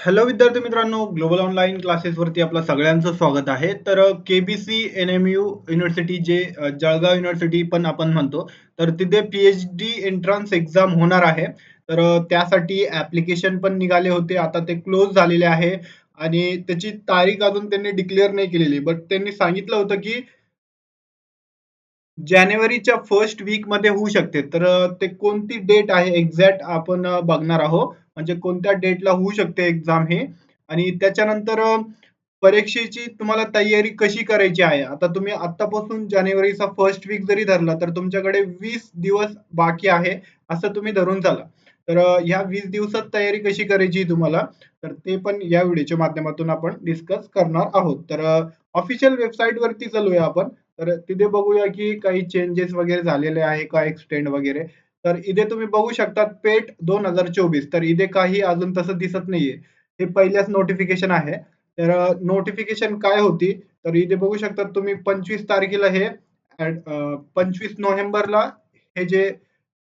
Hello विद्यार्थी मित्रांनो global online क्लासेसवरती आपलं सगळ्यांचं स्वागत आहे. तर KBC N M U university जे जळगाव युनिव्हर्सिटी पण आपण म्हणतो तर तिथे पीएच डी एंट्रन्स एक्झाम होणार आहे. तर त्यासाठी ऍप्लिकेशन पण निघाले होते. आता ते क्लोज झालेले आहे. आणि त्याची तारीख अजून त्यांनी डिक्लेअर नाही केलेली. बट त्यांनी सांगितलं होतं की जानेवारीच्या फर्स्ट वीकमध्ये होऊ शकते. तर ते कोणती डेट आहे एक्झॅक्ट आपण बघणार आहोत. म्हणजे कोणत्या डेटला होऊ शकते एक्झाम हे आणि त्याच्यानंतर परीक्षेची तुम्हाला तयारी कशी करायची आहे. आता तुम्ही आतापासून जानेवारीचा फर्स्ट वीक जरी धरला तर तुमच्याकडे वीस दिवस बाकी आहे असं तुम्ही धरून चाला. तर ह्या वीस दिवसात तयारी कशी करायची तुम्हाला तर ते पण या व्हिडिओच्या माध्यमातून आपण डिस्कस करणार आहोत. तर ऑफिशियल वेबसाईट वरती चालूया आपण. तर तिथे बघूया की काही चेंजेस वगैरे झालेले आहे का एक्सटेंड वगैरे. तर इथे तुम्ही बघू शकता पेट 2024 तर इथे काही अजून तसं दिसत नाहीये. हे पहिल्याच नोटिफिकेशन आहे. तर नोटिफिकेशन काय होती तर इथे बघू शकता तुम्ही 25 तारखेला हे पंचवीस नोव्हेंबरला हे जे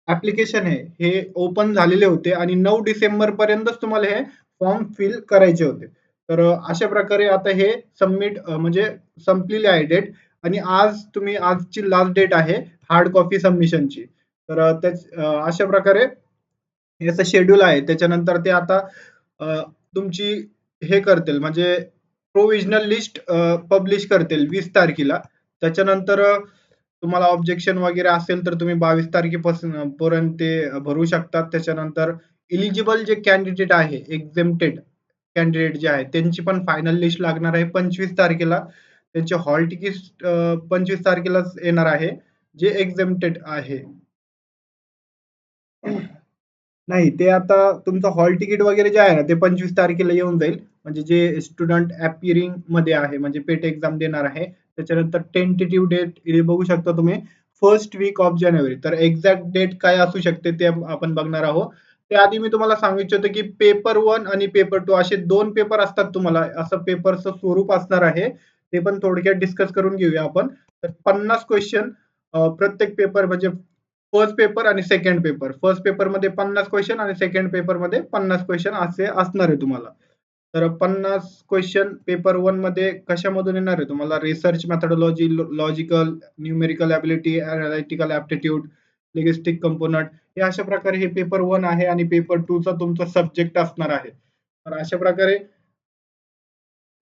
ऍप्लिकेशन आहे हे ओपन झालेले होते आणि नऊ डिसेंबर पर्यंतच तुम्हाला हे फॉर्म फिल करायचे होते. तर अशा प्रकारे आता हे सबमिट म्हणजे संपलेले आहे डेट आणि आज तुम्ही आजची लास्ट डेट आहे हार्ड कॉपी सबमिशनची. तर अशा प्रकारे याचं शेड्यूल आहे. त्याच्यानंतर ते आता तुमची हे करतील म्हणजे प्रोविजनल लिस्ट पब्लिश करतील वीस तारखेला. त्याच्यानंतर तुम्हाला ऑब्जेक्शन वगैरे असेल तर तुम्ही 22 तारखेपासून पर्यंत ते भरू शकतात. त्याच्यानंतर इलिजिबल जे कॅन्डिडेट आहे एक्झेम्प्टेड कॅन्डिडेट जे आहे त्यांची पण फायनल लिस्ट लागणार आहे 25 तारखेला. त्यांचे हॉल तिकीट पंचवीस तारखेलाच येणार आहे जे एक्झेम्प्टेड आहे. नाही ते आता तुमचं हॉल तिकीट वगैरे जे आहे ना ते 25 तारखेला येऊन जाईल. म्हणजे जे स्टुडंट अपिअरिंगमध्ये आहे म्हणजे पेट एक्झाम देणार आहे. त्याच्यानंतर टेंटेटिव्ह डेट बघू शकता तुम्ही फर्स्ट वीक ऑफ जानेवारी. तर एक्झॅक्ट डेट काय असू शकते ते आपण बघणार आहोत. त्याआधी मी तुम्हाला सांगू इच्छितो की पेपर वन आणि पेपर टू असे दोन पेपर असतात तुम्हाला. असं पेपरचं स्वरूप असणार आहे. ते पण थोडक्यात डिस्कस करून घेऊया आपण. तर पन्नास क्वेश्चन प्रत्येक पेपर म्हणजे फर्स्ट पेपर आणि सेकंड पेपर. फर्स्ट पेपरमध्ये पन्नास क्वेश्चन आणि सेकंड पेपरमध्ये पन्नास क्वेश्चन असे असणार आहे तुम्हाला. तर पन्नास क्वेश्चन पेपर वनमध्ये कशामधून येणार आहे तुम्हाला research methodology logical, numerical ability, analytical aptitude, linguistic component हे अशा प्रकारे हे पेपर वन आहे आणि पेपर टू चा तुमचा सब्जेक्ट असणार आहे. तर अशा प्रकारे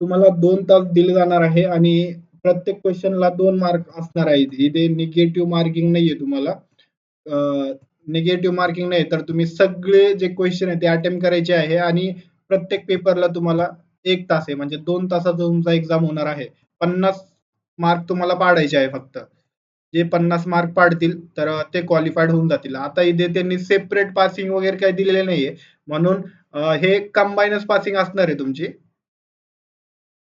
तुम्हाला दोन तास दिले जाणार आहे आणि प्रत्येक क्वेश्चनला दोन मार्क असणार आहेत. इथे निगेटिव्ह मार्किंग नाहीये तुम्हाला. निगेटिव्ह मार्किंग नाही तर तुम्ही सगळे जे क्वेश्चन आहे ते अटेम्प्ट करायचे आहे आणि प्रत्येक पेपरला तुम्हाला एक तास आहे म्हणजे दोन तासाचा तुमचा एक्झाम होणार आहे. 50 मार्क तुम्हाला पाडायचे आहे फक्त. जे 50 मार्क पाडतील तर ते क्वालिफाईड होऊन जातील. आता इथे त्यांनी सेपरेट पासिंग वगैरे काही दिलेले नाहीये. म्हणून हे कंबाईनच पासिंग असणार आहे तुमची.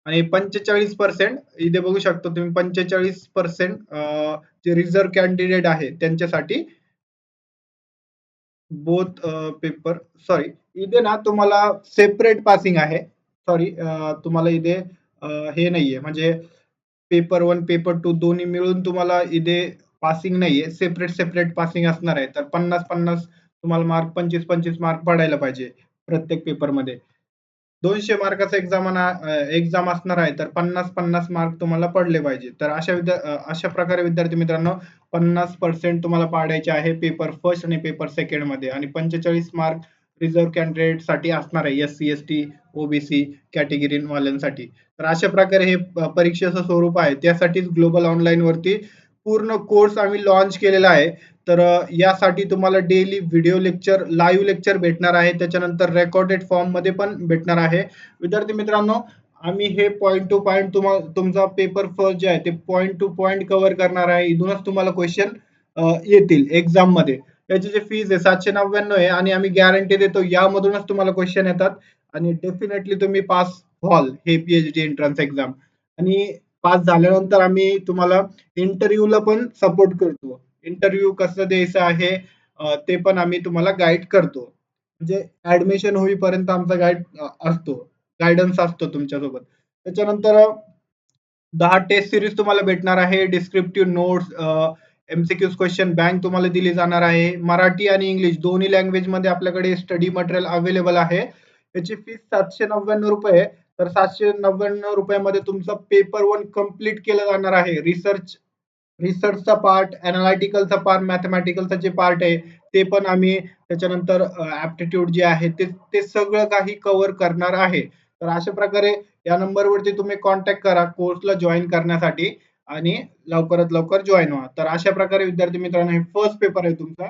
आणि 45% इथे बघू शकता तुम्ही पंचेचाळीस पर्सेंट जे रिझर्व्ह कॅन्डिडेट आहे त्यांच्यासाठी बोथ पेपर सॉरी इथे ना तुम्हाला सेपरेट पासिंग आहे. सॉरी तुम्हाला इथे हे नाहीये म्हणजे पेपर वन पेपर टू दोन्ही मिळून तुम्हाला इथे पासिंग नाहीये. सेपरेट, सेपरेट पासिंग असणार आहे. तर 50-50 तुम्हाला मार्क 25-25 मार्क पडायला पाहिजे प्रत्येक पेपरमध्ये. दोनशे मार्काचा एक्झाम एक्झाम असणार आहे तर 50-50 मार्क तुम्हाला पडले पाहिजे. तर अशा विद्या अशा प्रकारे विद्यार्थी मित्रांनो 50% तुम्हाला पाडायचे आहे पेपर फर्स्ट आणि पेपर सेकंडमध्ये आणि 45 मार्क रिझर्व्ह कॅन्डिडेटसाठी असणार आहे एस-सी, एस-टी, ओ-बी-सी कॅटेगरी वाल्यांसाठी. तर अशा प्रकारे हे परीक्षेचं स्वरूप आहे. त्यासाठीच ग्लोबल ऑनलाईन वरती पूर्ण कोर्स आम्ही लॉन्च केलेला आहे. तर यासाठी तुम्हाला daily video lecture, live lecture भेटणार आहे. त्याच्यानंतर रेकॉर्डेड फॉर्ममध्ये पण भेटणार आहे. विद्यार्थी मित्रांनो आम्ही हे पॉईंट टू पॉईंट तुम्हाला तुमचा पेपर फर्स्ट जे आहे ते पॉईंट टू पॉईंट कव्हर करणार आहे. इथूनच तुम्हाला क्वेश्चन येतील एक्झाममध्ये. याची जी फीज आहे 799 आहे आणि आम्ही गॅरंटी देतो यामधूनच तुम्हाला क्वेश्चन येतात आणि डेफिनेटली तुम्ही पास व्हाल हे पीएचडी एंट्रन्स एक्झाम आणि पास झाल्यानंतर आम्ही तुम्हाला इंटरव्ह्यूला पण सपोर्ट करतो. इंटरव्ह्यू कसं द्यायचं आहे ते पण आम्ही तुम्हाला गाईड करतो. म्हणजे ऍडमिशन होईपर्यंत आमचा गाईड असतो. गाईडन्स असतो तुमच्यासोबत. त्याच्यानंतर दहा टेस्ट सिरीज तुम्हाला भेटणार आहे. Descriptive notes, MCQs question bank तुम्हाला दिली जाणार आहे. मराठी आणि इंग्लिश दोन्ही लँग्वेजमध्ये आपल्याकडे स्टडी मटेरियल अवेलेबल आहे. त्याची फीस सातशे नव्याण्णव रुपये आहे तर सातशे नव्याण्णव रुपयामध्ये तुमचा पेपर वन कंप्लीट केला जाणार आहे. रिसर्च रिसर्चचा पार्ट अनालिटिकलचा पार्ट मॅथमॅटिकलचा जे पार्ट आहे ते पण आम्ही त्याच्यानंतर ऍप्टिट्यूड जे आहे ते ते सगळं काही कव्हर करणार आहे. तर अशा प्रकारे या नंबरवरती तुम्ही कॉन्टॅक्ट करा कोर्सला जॉईन करण्यासाठी आणि लवकरात लवकर जॉईन व्हा. तर अशा प्रकारे विद्यार्थी मित्रांनो हे फर्स्ट पेपर आहे तुमचा.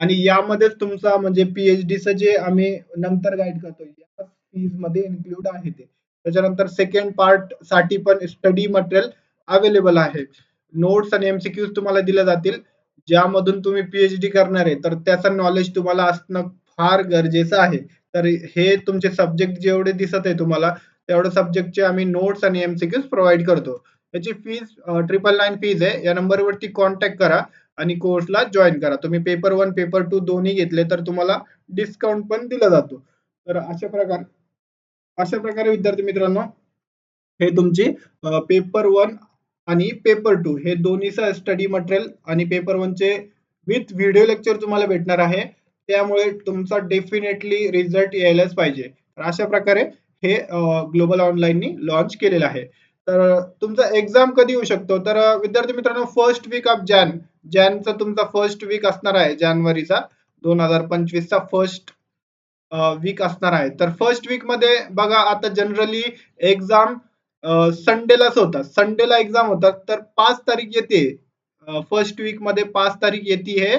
आणि यामध्येच तुमचा म्हणजे पीएचडीचं जे आम्ही नंतर गाईड करतो या फीजमध्ये इन्क्लूड आहे ते. त्याच्यानंतर सेकंड पार्टसाठी पण स्टडी मटेरियल अवेलेबल आहे. नोट्स आणि एमसीक्यूज तुम्हाला दिले जातील. ज्यामधून तुम्ही पीएचडी करणार आहे तर त्याचं नॉलेज तुम्हाला असणं फार गरजेचं आहे. तर हे तुमचे सब्जेक्ट जेवढे दिसत आहे तुम्हाला तेवढ्या सब्जेक्टचे आम्ही नोट्स आणि एमसीक्यूज प्रोव्हाइड करतो. याची फीज ट्रिपल नाईन फीज आहे. या नंबरवरती कॉन्टॅक्ट करा आणि कोर्सला जॉईन करा. तुम्ही पेपर वन पेपर टू दोन्ही घेतले तर तुम्हाला डिस्काउंट पण दिला जातो. तर अशा प्रकारे अशा प्रकारे विद्यार्थी मित्रांनो हे तुमची पेपर वन आणि पेपर टू हे दोन्हीचा स्टडी मटेरियल आणि पेपर वनचे विथ व्हिडिओ लेक्चर तुम्हाला भेटणार आहे. त्यामुळे तुमचा डेफिनेटली रिझल्ट यायलाच पाहिजे. तर अशा प्रकारे हे ग्लोबल ऑनलाईननी लॉन्च केलेलं आहे. तर तुमचा एक्झाम कधी येऊ शकतो? तर विद्यार्थी मित्रांनो फर्स्ट वीक ऑफ जॅन जॅनचा तुमचा फर्स्ट वीक असणार आहे जानेवारीचा. दोन हजार पंचवीसचा फर्स्ट वीक असणार आहे. तर फर्स्ट वीकमध्ये बघा आता जनरली एक्झाम संडेलाच होतात. संडेला एक्झाम होतात. तर पाच तारीख येते. फर्स्ट वीकमध्ये पाच तारीख येते हे.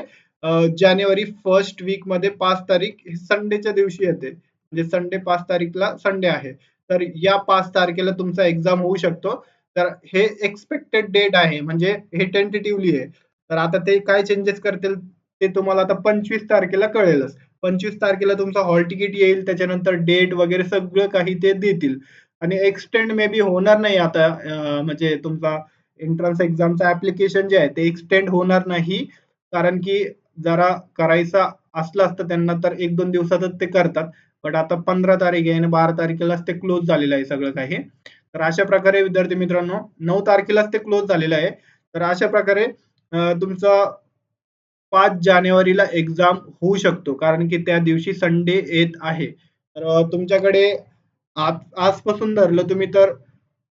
जानेवारी फर्स्ट वीकमध्ये पाच तारीख संडेच्या दिवशी येते. म्हणजे संडे पाच तारीखला संडे आहे. तर या पाच तारखेला तुमचा एक्झाम होऊ शकतो. तर हे एक्सपेक्टेड डेट आहे. म्हणजे हे टेंटेटिव्हली आहे. तर आता ते काय चेंजेस करतील ते तुम्हाला आता पंचवीस तारखेला कळेलच. पंचवीस तारखेला तुमचा हॉल तिकीट येईल त्याच्यानंतर डेट वगैरे सगळं काही ते देतील. आणि एक्सटेंड मे बी होणार नाही आता म्हणजे तुमचा एंट्रन्स एक्झामचं ऍप्लिकेशन जे आहे ते एक्सटेंड होणार नाही. कारण की जरा करायचा असलं असतं त्यांना तर एक दोन दिवसातच ते करतात. बट आता पंधरा तारीख आहे आणि बारा तारखेलाच ते क्लोज झालेलं आहे सगळं काही. तर अशा प्रकारे विद्यार्थी मित्रांनो नऊ तारखेलाच ते क्लोज झालेलं आहे. तर अशा प्रकारे तुमचा पाच जानेवारीला एक्झाम होऊ शकतो. कारण की त्या दिवशी संडे येत आहे. तर तुमच्याकडे आज आजपासून धरलं तुम्ही तर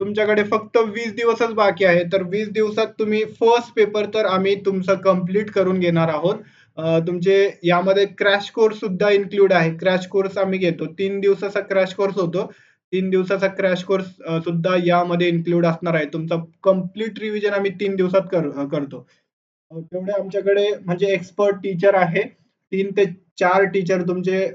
तुमच्याकडे फक्त वीस दिवसच बाकी आहे. तर वीस दिवसात तुम्ही फर्स्ट पेपर तर आम्ही तुमचा कंप्लीट करून घेणार आहोत. तुमचे यामध्ये क्रॅश कोर्स सुद्धा इन्क्लूड आहे. क्रॅश कोर्स आम्ही घेतो. तीन दिवसाचा क्रॅश कोर्स होतो. तीन दिवसाचा क्रॅश कोर्स सुद्धा यामध्ये इन्क्लूड असणार आहे. तुमचा कंप्लीट रिव्हिजन आम्ही तीन दिवसात करतो. तेवढे आमच्याकडे म्हणजे एक्सपर्ट टीचर आहे. तीन ते चार टीचर तुमचे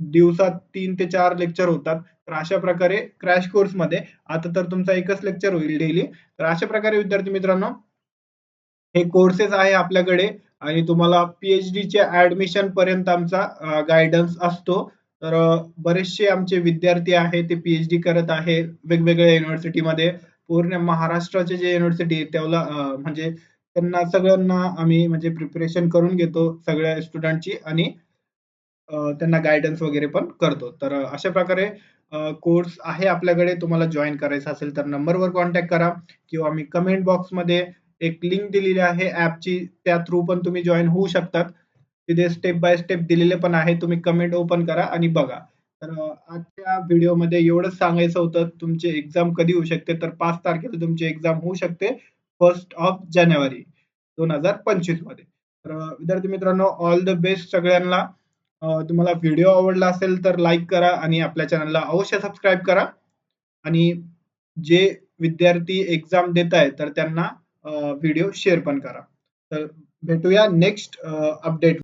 दिवसात तीन ते चार लेक्चर होतात. तर अशा प्रकारे क्रॅश कोर्समध्ये आता तर तुमचा एकच लेक्चर होईल डेली तर अशा प्रकारे विद्यार्थी मित्रांनो हे कोर्सेस आहे आपल्याकडे आणि तुम्हाला पीएचडी चे ऍडमिशन पर्यंत आमचा गायडन्स असतो. तर बरेचसे आमचे विद्यार्थी आहे ते पीएचडी करत आहे वेगवेगळ्या युनिव्हर्सिटीमध्ये पूर्ण महाराष्ट्राचे जे युनिव्हर्सिटी आहे त्याला म्हणजे त्यांना सगळ्यांना आम्ही म्हणजे प्रिपरेशन करून घेतो सगळ्या स्टुडंटची आणि त्यांना गायडन्स वगैरे पण करतो. तर अशा प्रकारे कोर्स आहे आपल्याकडे. तुम्हाला जॉईन करायचा असेल तर नंबरवर कॉन्टॅक्ट करा किंवा मी कमेंट बॉक्समध्ये एक लिंक दिलेली आहे ऍपची त्या थ्रू पण तुम्ही जॉईन होऊ शकतात. तिथे स्टेप बाय स्टेप दिलेले पण आहे. तुम्ही कमेंट ओपन करा आणि बघा. तर आजच्या व्हिडिओमध्ये एवढंच सांगायचं होतं. तुमचे एक्झाम कधी होऊ शकते? तर पाच तारखेला तुमची एक्झाम होऊ शकते. फर्स्ट ऑफ जानेवारी दोन हजार पंचवीसमध्ये. तर विद्यार्थी मित्रांनो ऑल द बेस्ट सगळ्यांना. तुम्हाला व्हिडिओ आवडला असेल तर लाईक करा आणि आपल्या चॅनलला अवश्य सबस्क्राईब करा. आणि जे विद्यार्थी एक्झाम देत आहेत तर त्यांना व्हिडिओ शेअर पण करा. तर भेटूया नेक्स्ट अपडेट